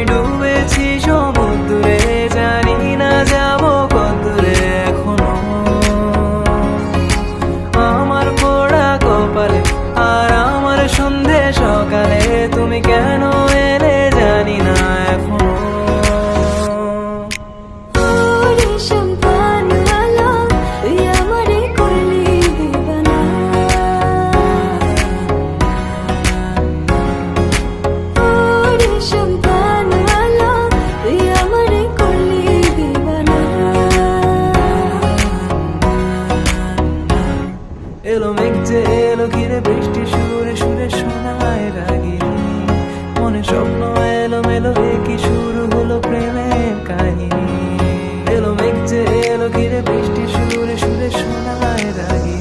আমি ডুবেছি সমুদ্রে, জানি না যাব কদূরে এখনও। আমার পোড়া কপালে আর আমার সন্ধে সকালে তুমি কেন এলে জানি না এখনও। এলো মেঘতে এলো ঘিরে বৃষ্টি সুরে সুরে শোনায় রাগি মনে স্বপ্ন এলো মেলো কি শুরু হলো প্রেমের কাহিনী। এলো মেঘতে এলো ঘিরে বৃষ্টি সুরে সুরে শোনায় রাগি